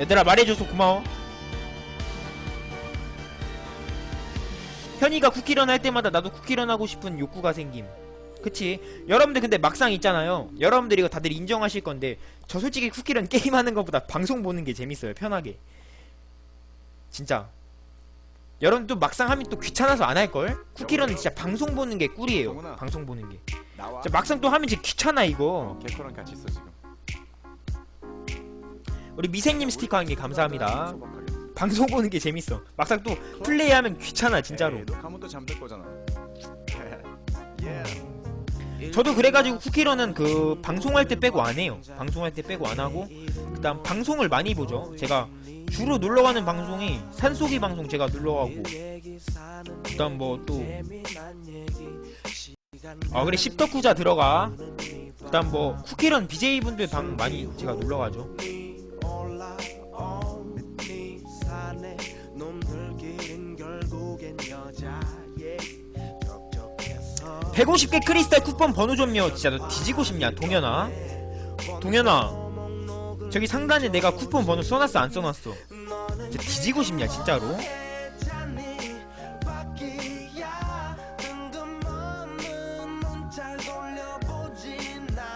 얘들아 말해줘서 고마워. 현이가 쿠키런 할 때마다 나도 쿠키런 하고 싶은 욕구가 생김. 그치? 여러분들 근데 막상 있잖아요. 여러분들 이거 다들 인정하실 건데 저 솔직히 쿠키런 게임하는 것보다 방송 보는 게 재밌어요 편하게. 진짜. 여러분도 막상 하면 또 귀찮아서 안 할걸? 쿠키런은 진짜 방송 보는 게 꿀이에요. 방송 보는 게. 막상 또 하면 진짜 귀찮아 이거. 어, 개코랑 같이 있어 지금. 우리 미생님 스티커 한 개 감사합니다. 방송 보는 게 재밌어 막상 또 플레이하면 귀찮아 진짜로 가면 또 잠들 거잖아. 예. 저도 그래가지고 쿠키런은 그 방송할 때 빼고 안 해요 방송할 때 빼고 안 하고 그 다음 방송을 많이 보죠 제가 주로 놀러 가는 방송이 산속이 방송 제가 놀러 가고 그 다음 뭐 또 아 그래 십덕후자 들어가 그 다음 뭐 쿠키런 BJ분들 방 많이 제가 놀러 가죠 150개 크리스탈 쿠폰 번호 좀요. 진짜 너 뒤지고 싶냐 동현아? 동현아 저기 상단에 내가 쿠폰 번호 써놨어 안 써놨어? 진짜 뒤지고 싶냐 진짜로?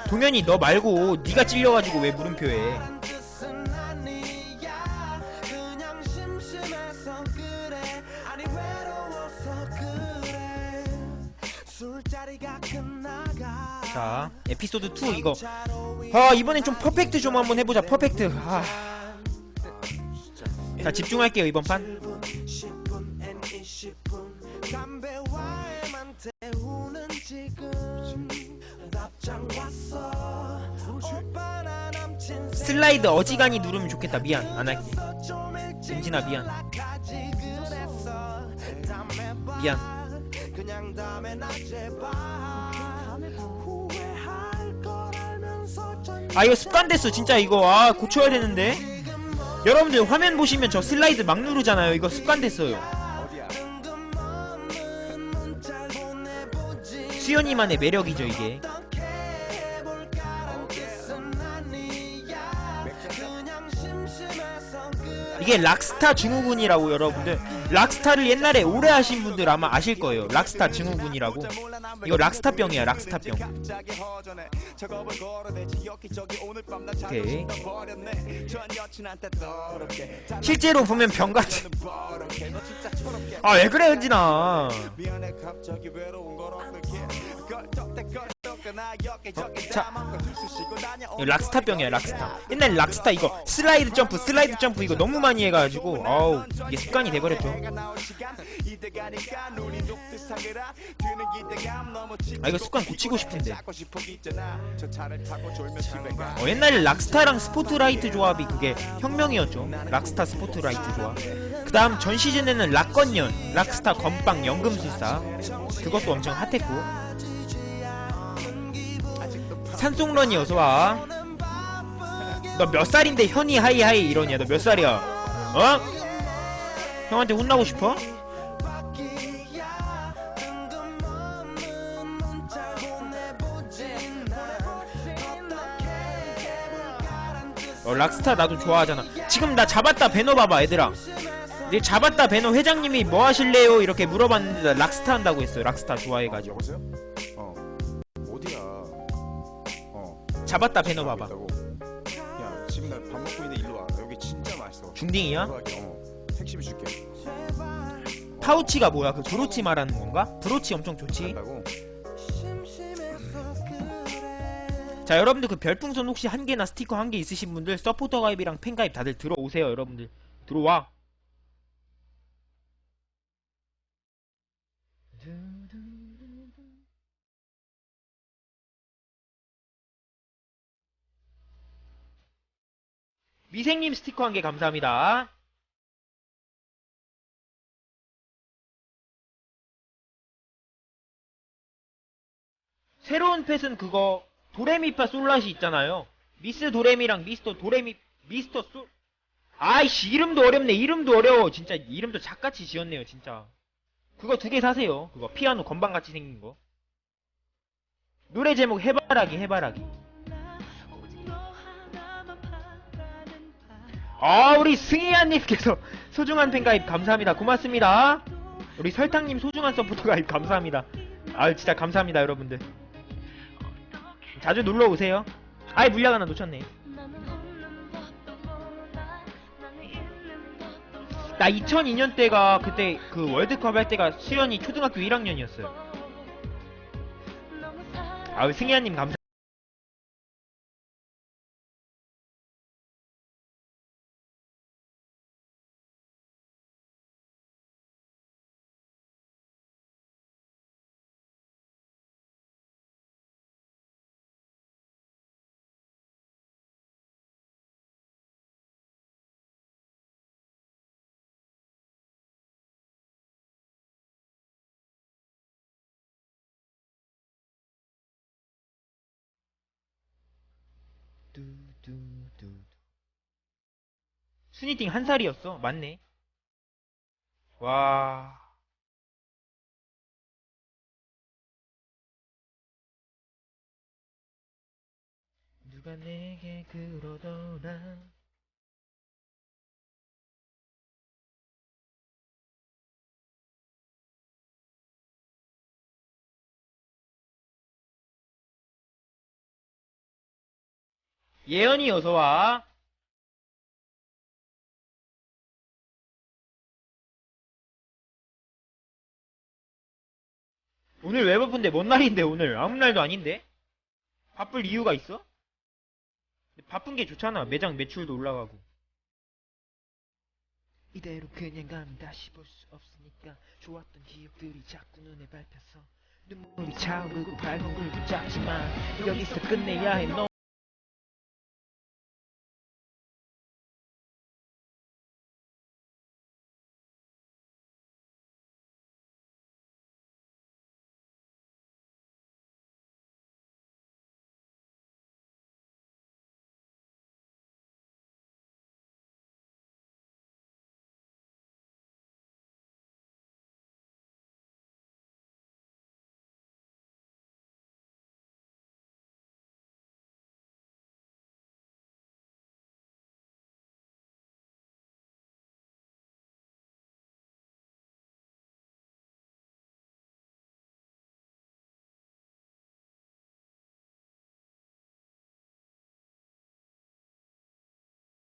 동현이 너 말고 네가 찔려가지고 왜 물음표해 자 에피소드 2 이거. 아 이번엔 좀 퍼펙트 좀 한번 해보자 퍼펙트. 아. 자 집중할게요 이번 판. 슬라이드 어지간히 누르면 좋겠다. 미안 안 할게. 진진아 미안. 미안 아 이거 습관됐어 진짜 이거. 아 고쳐야 되는데. 여러분들 화면 보시면 저 슬라이드 막 누르잖아요. 이거 습관됐어요? 수연이만의 매력이죠 이게. 이게 락스타 증후군이라고 여러분들 락스타를 옛날에 오래 하신 분들 아마 아실 거예요. 락스타 증후군이라고. 이거 락스타병이야 락스타병. 오케이. 실제로 보면 병같이 아왜 그래 은진아 자 락스타병이야 락스타. 옛날 락스타 이거 슬라이드 점프 슬라이드 점프 이거 너무 많이 해가지고 아우 이게 습관이 돼버렸죠. 아 이거 습관 고치고 싶은데. 어, 옛날에 락스타랑 스포트라이트 조합이 그게 혁명이었죠. 락스타 스포트라이트 조합. 그 다음 전 시즌에는 락건년 락스타 건빵 연금술사. 그것도 엄청 핫했고 산속런이 어서와. 너 몇 살인데 현이 하이하이 이러냐? 너 몇 살이야? 어? 형한테 혼나고 싶어? 어, 락스타 나도 좋아하잖아. 지금 나 잡았다 배너 봐봐 얘들아. 내 잡았다 배너 회장님이 뭐 하실래요? 이렇게 물어봤는데 나 락스타 한다고 했어요. 락스타 좋아해가지고 잡았다 배너 봐봐. 야, 지금 나 밥 먹고 있는데 일로 와. 여기 진짜 맛있어. 중딩이야? 들어갈게. 어. 택시비 줄게. 파우치가 뭐야 그 브로치 말하는 건가? 브로치 엄청 좋지 간다고? 자 여러분들 그 별풍선 혹시 한 개나 스티커 한 개 있으신 분들 서포터 가입이랑 팬 가입 다들 들어오세요 여러분들 들어와 미생님 스티커 한 개 감사합니다 새로운 펫은 그거 도레미파 솔라시 있잖아요. 미스 도레미랑 미스터 도레미 미스터 솔 아이씨 이름도 어렵네. 이름도 어려워. 진짜 이름도 작같이 지었네요. 진짜. 그거 두 개 사세요. 그거 피아노 건반 같이 생긴 거. 노래 제목 해바라기 해바라기. 아 우리 승희야님께서 소중한 팬가입 감사합니다. 고맙습니다. 우리 설탕님 소중한 서포터 가입 감사합니다. 아 진짜 감사합니다 여러분들. 자주 놀러오세요. 아이 물약 하나 놓쳤네. 나 2002년 때가 그때 그 월드컵 할 때가 수연이 초등학교 1학년이었어요. 아우 승희야님 감사 뚜뚜뚜 순이팅 한 살이었어. 맞네. 와. 누가 내게 그러더라 예언이 어서와 오늘 왜 바쁜데? 뭔 날인데 오늘? 아무 날도 아닌데? 바쁠 이유가 있어? 바쁜 게 좋잖아. 매장 매출도 올라가고. 이대로 그냥 가면 다시 볼 수 없으니까. 좋았던 기억들이 자꾸 눈에 밟혀서 눈물이 차오르고 발버둥도 잡지만 여기서 끝내야 해. 너.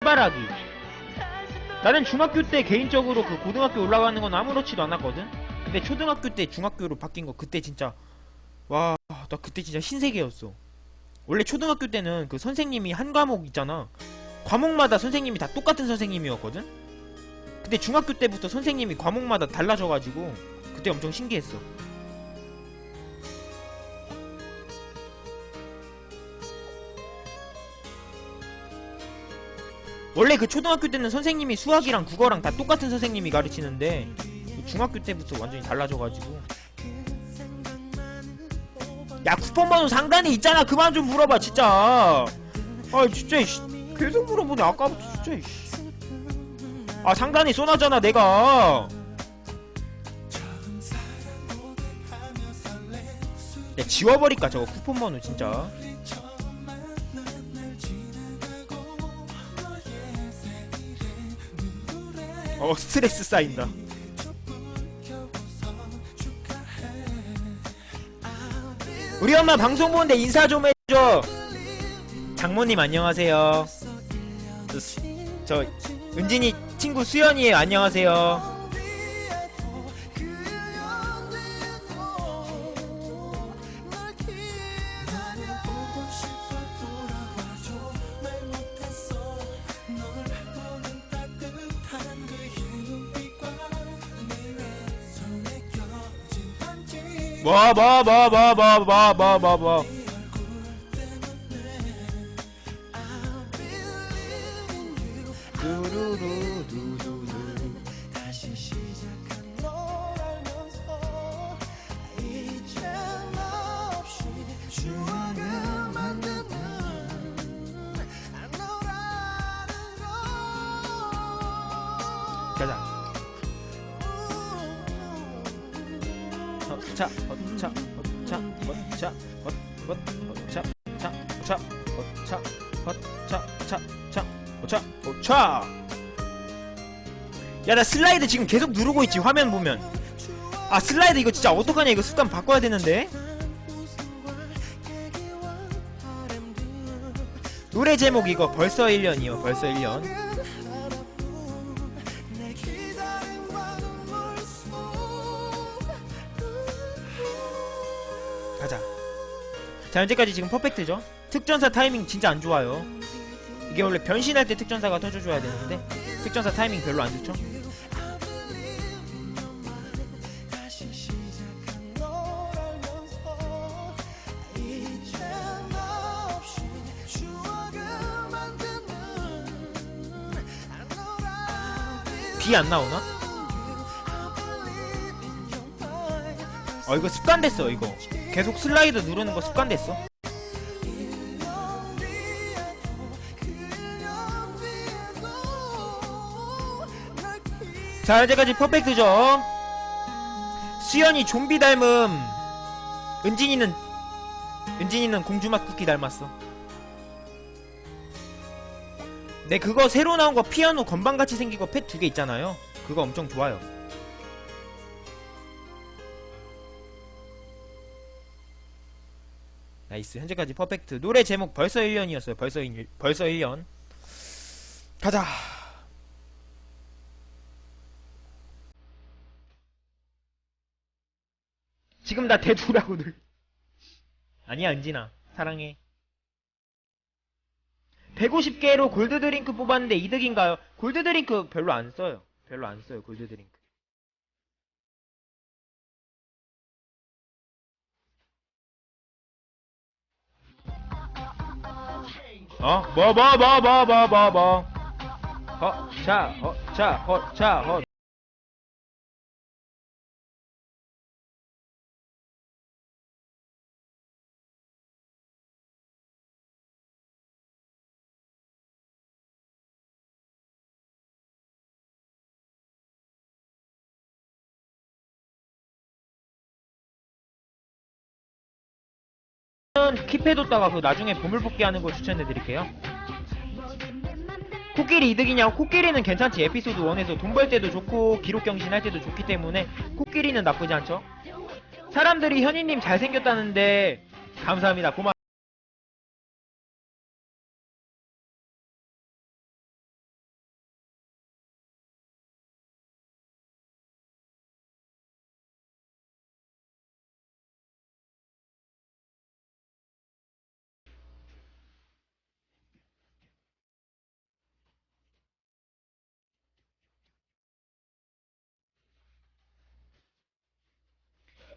해바라기. 나는 중학교 때 개인적으로 그 고등학교 올라가는 건 아무렇지도 않았거든? 근데 초등학교 때 중학교로 바뀐 거 그때 진짜 와 나 그때 진짜 신세계였어. 원래 초등학교 때는 그 선생님이 한 과목 있잖아. 과목마다 선생님이 다 똑같은 선생님이었거든? 근데 중학교 때부터 선생님이 과목마다 달라져가지고 그때 엄청 신기했어 원래 그 초등학교 때는 선생님이 수학이랑 국어랑 다 똑같은 선생님이 가르치는데 그 중학교 때부터 완전히 달라져가지고. 야 쿠폰 번호 상단에 있잖아. 그만 좀 물어봐 진짜. 아 진짜 이씨. 계속 물어보네 아까부터 진짜 이씨. 아 상단에 써놨잖아 내가. 야 지워버릴까 저거 쿠폰 번호 진짜 어 스트레스 쌓인다. 우리 엄마 방송 보는데 인사 좀 해줘. 장모님 안녕하세요. 저, 수- 저 은진이 친구 수연이에요. 안녕하세요 뭐뭐뭐뭐뭐뭐뭐 뭐뭐 두루루두두두 어차 야나 슬라이드 지금 계속 누르고 있지 화면 보면. 아 슬라이드 이거 진짜 어떡하냐? 이거 습관 바꿔야 되는데. 노래 제목 이거 벌써 1년이요 벌써 1년. 내 기다림과 눈물 속 가자. 자 현재까지 지금 퍼펙트죠? 특전사 타이밍 진짜 안 좋아요 이게 원래 변신할 때 특전사가 터져줘야 되는데 특전사 타이밍 별로 안 좋죠? 비 안 나오나? 어 이거 습관 됐어 이거. 계속 슬라이드 누르는 거 습관 됐어 자 현재까지 퍼펙트죠? 수연이 좀비 닮음. 은진이는 은진이는 공주맛 쿠키 닮았어. 네 그거 새로 나온 거 피아노 건반같이 생긴 거 펫 두 개 있잖아요. 그거 엄청 좋아요. 나이스 현재까지 퍼펙트. 노래 제목 벌써 1년이었어요. 벌써 1, 벌써 1년. 가자 지금 나 대두라고 늘. 아니야 은진아. 사랑해. 150개로 골드 드링크 뽑았는데 이득인가요? 골드 드링크 별로 안 써요. 별로 안 써요 골드 드링크. 어? 뭐 뭐 뭐 뭐 뭐 뭐 뭐 허차 허차 허차 허 킵해뒀다가 그 나중에 보물 뽑기 하는 거 추천해드릴게요. 코끼리 이득이냐고? 코끼리는 괜찮지. 에피소드 1에서 돈 벌 때도 좋고 기록 경신할 때도 좋기 때문에 코끼리는 나쁘지 않죠. 사람들이 현이님 잘생겼다는데 감사합니다. 고마.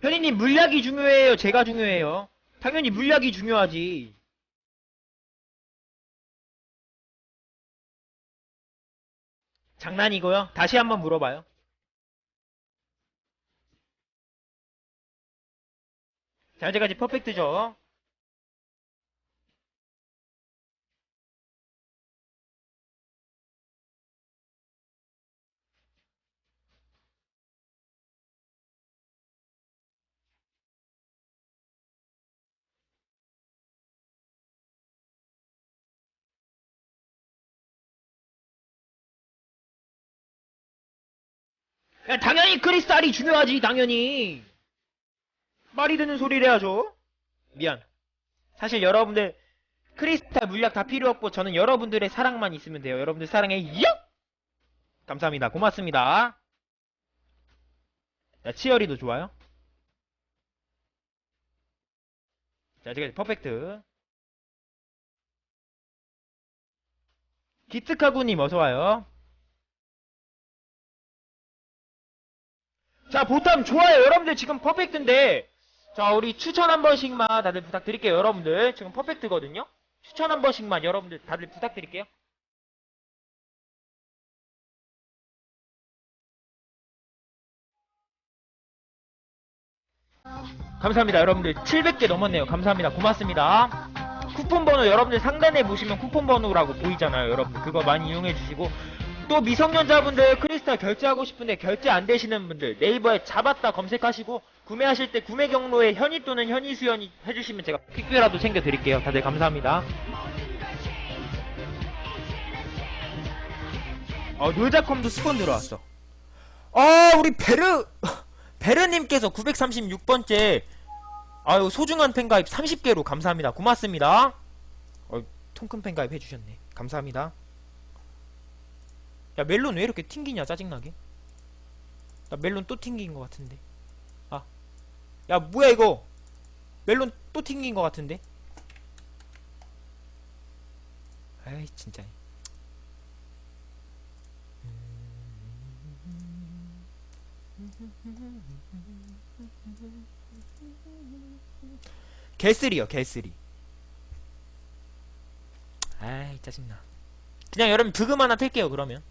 현이님 물약이 중요해요. 제가 중요해요. 당연히 물약이 중요하지. 장난이고요. 다시 한번 물어봐요. 자, 현재까지 퍼펙트죠? 야, 당연히 크리스탈이 중요하지, 당연히. 말이 되는 소리를 해야죠. 미안. 사실 여러분들, 크리스탈 물약 다 필요 없고, 저는 여러분들의 사랑만 있으면 돼요. 여러분들 사랑해, 요! 감사합니다. 고맙습니다. 자, 치어리도 좋아요. 자, 제가 퍼펙트. 기특하구님 어서와요. 자, 보탐 좋아요. 여러분들 지금 퍼펙트인데, 자, 우리 추천 한 번씩만 다들 부탁드릴게요. 여러분들 지금 퍼펙트거든요. 추천 한 번씩만 여러분들 다들 부탁드릴게요. 감사합니다. 여러분들 700개 넘었네요. 감사합니다. 고맙습니다. 쿠폰 번호 여러분들 상단에 보시면 쿠폰 번호라고 보이잖아요. 여러분들 그거 많이 이용해 주시고 또 미성년자분들 크리스탈 결제하고 싶은데 결제 안 되시는 분들 네이버에 잡았다 검색하시고 구매하실 때 구매 경로에 현이 또는 현이 수연이 해주시면 제가 퀵뷰라도 챙겨 드릴게요. 다들 감사합니다. 어 놀자컴도 스폰 들어왔어. 아 우리 베르 베르님께서 936번째 아유 소중한 팬가입 30개로 감사합니다 고맙습니다 어 통큰 팬가입 해주셨네 감사합니다 야 멜론 왜 이렇게 튕기냐 짜증나게? 나 멜론 또 튕긴 것 같은데. 아. 야 뭐야 이거? 멜론 또 튕긴 것 같은데? 아이 진짜. 개쓰리요 개쓰리. 아이 짜증나. 그냥 여러분 브금 하나 틀게요 그러면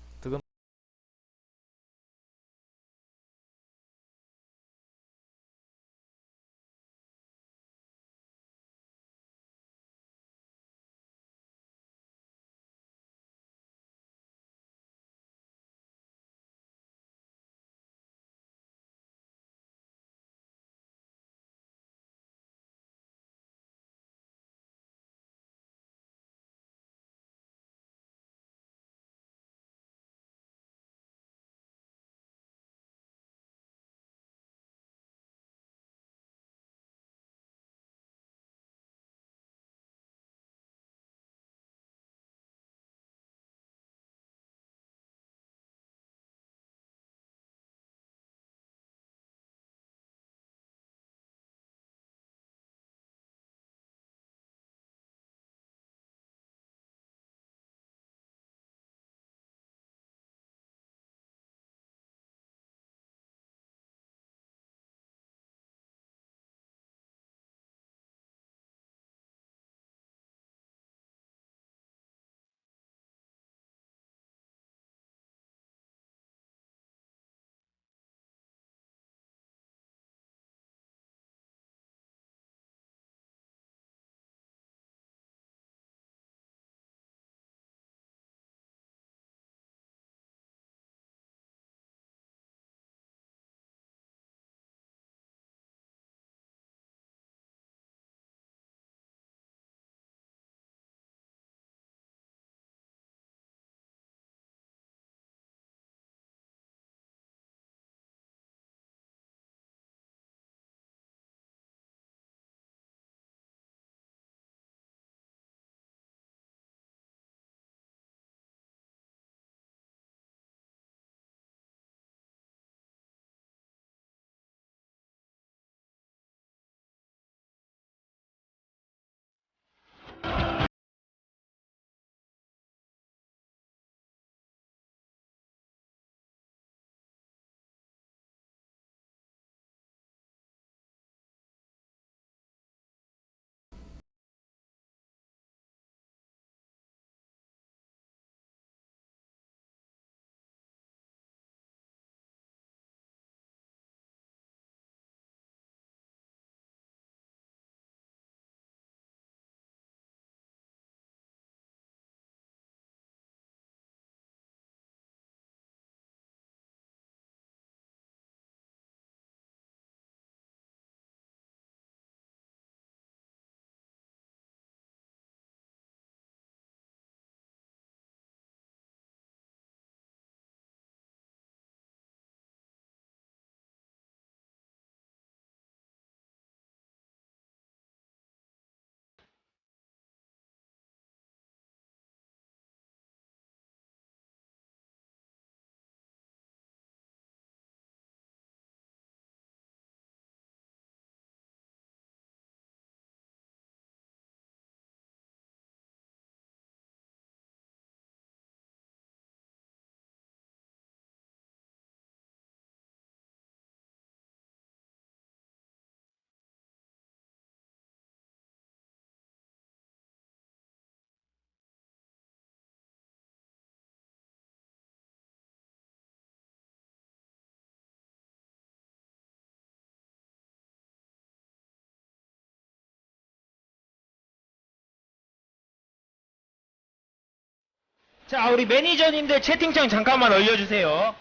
자 우리 매니저님들 채팅창 잠깐만 올려주세요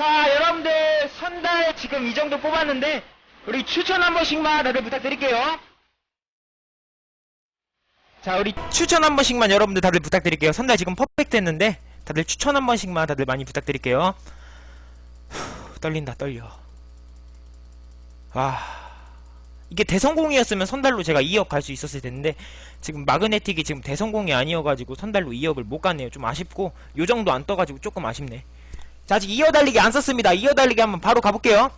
자, 여러분들 선달 지금 이 정도 뽑았는데 우리 추천 한 번씩만 다들 부탁드릴게요. 자, 우리 추천 한 번씩만 여러분들 다들 부탁드릴게요. 선달 지금 퍼펙트 했는데 다들 추천 한 번씩만 다들 많이 부탁드릴게요. 후, 떨린다, 떨려. 와. 이게 대성공이었으면 선달로 제가 2억 갈 수 있었을 텐데 지금 마그네틱이 지금 대성공이 아니어가지고 선달로 2억을 못 갔네요. 좀 아쉽고 요 정도 안 떠가지고 조금 아쉽네. 자 아직 이어 달리기 안 썼습니다. 이어 달리기 한번 바로 가볼게요.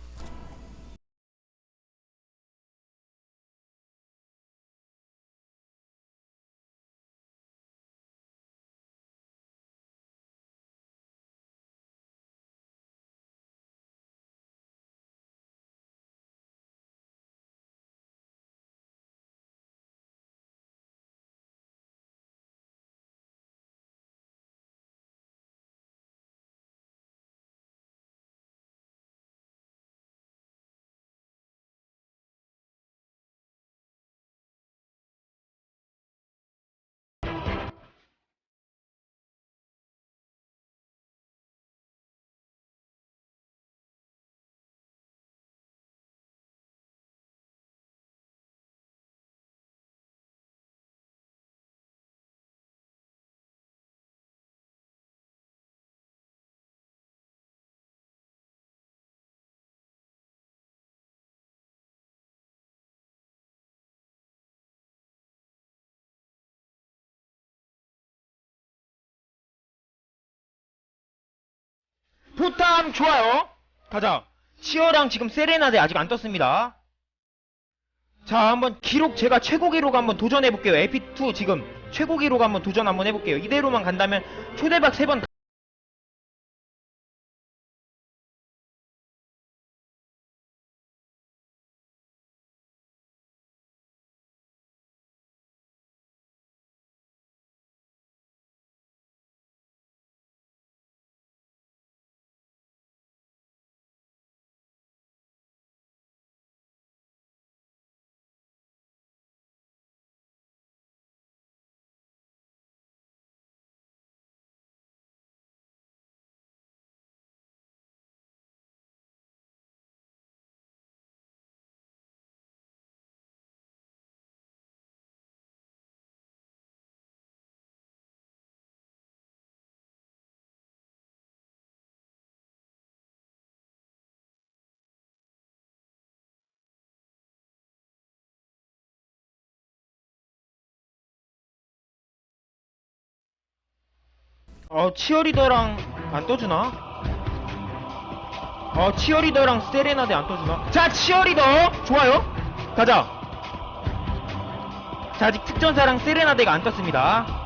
포탐 좋아요. 가자. 치어랑 지금 세레나데 아직 안 떴습니다. 자, 한번 기록 제가 최고 기록 한번 도전해 볼게요. 에피2 지금 최고 기록 한번 도전 한번 해 볼게요. 이대로만 간다면 초대박 3번 어, 치어리더랑 안 떠주나? 어, 치어리더랑 세레나데 안 떠주나? 자, 치어리더! 좋아요! 가자! 자, 아직 특전사랑 세레나데가 안 떴습니다.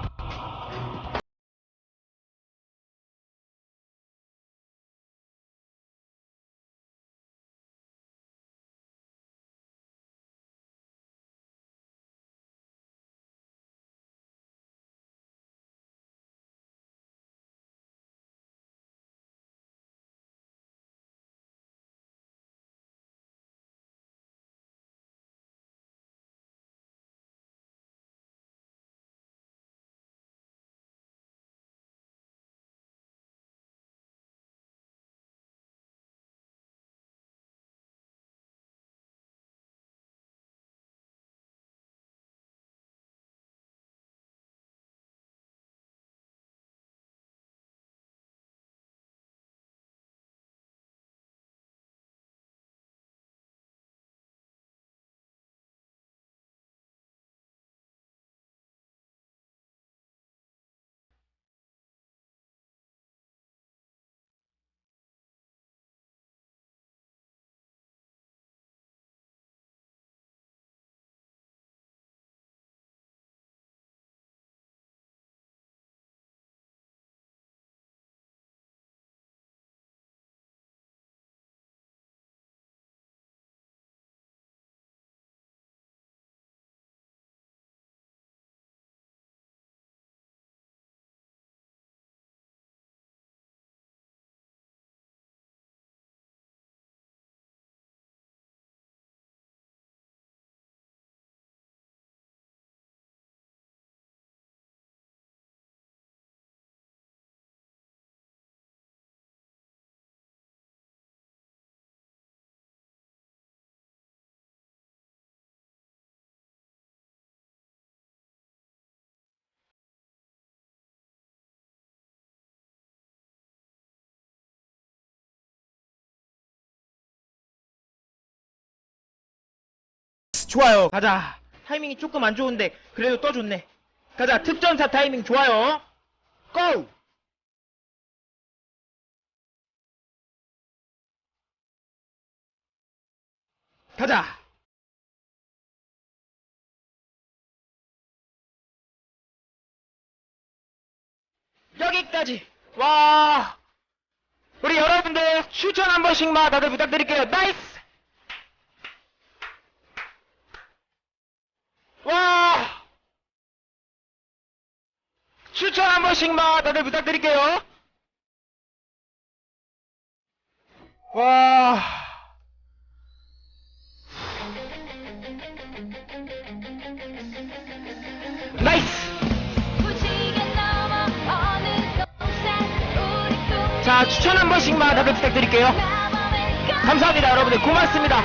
좋아요. 가자. 타이밍이 조금 안 좋은데 그래도 떠줬네. 가자. 특전사 타이밍 좋아요. 고! 가자. 여기까지. 와. 우리 여러분들 추천 한 번씩만 다들 부탁드릴게요. 나이스 와! 추천 한 번씩만 다들 부탁드릴게요. 와! 나이스! 자 추천 한 번씩만 다들 부탁드릴게요. 감사합니다 여러분들. 고맙습니다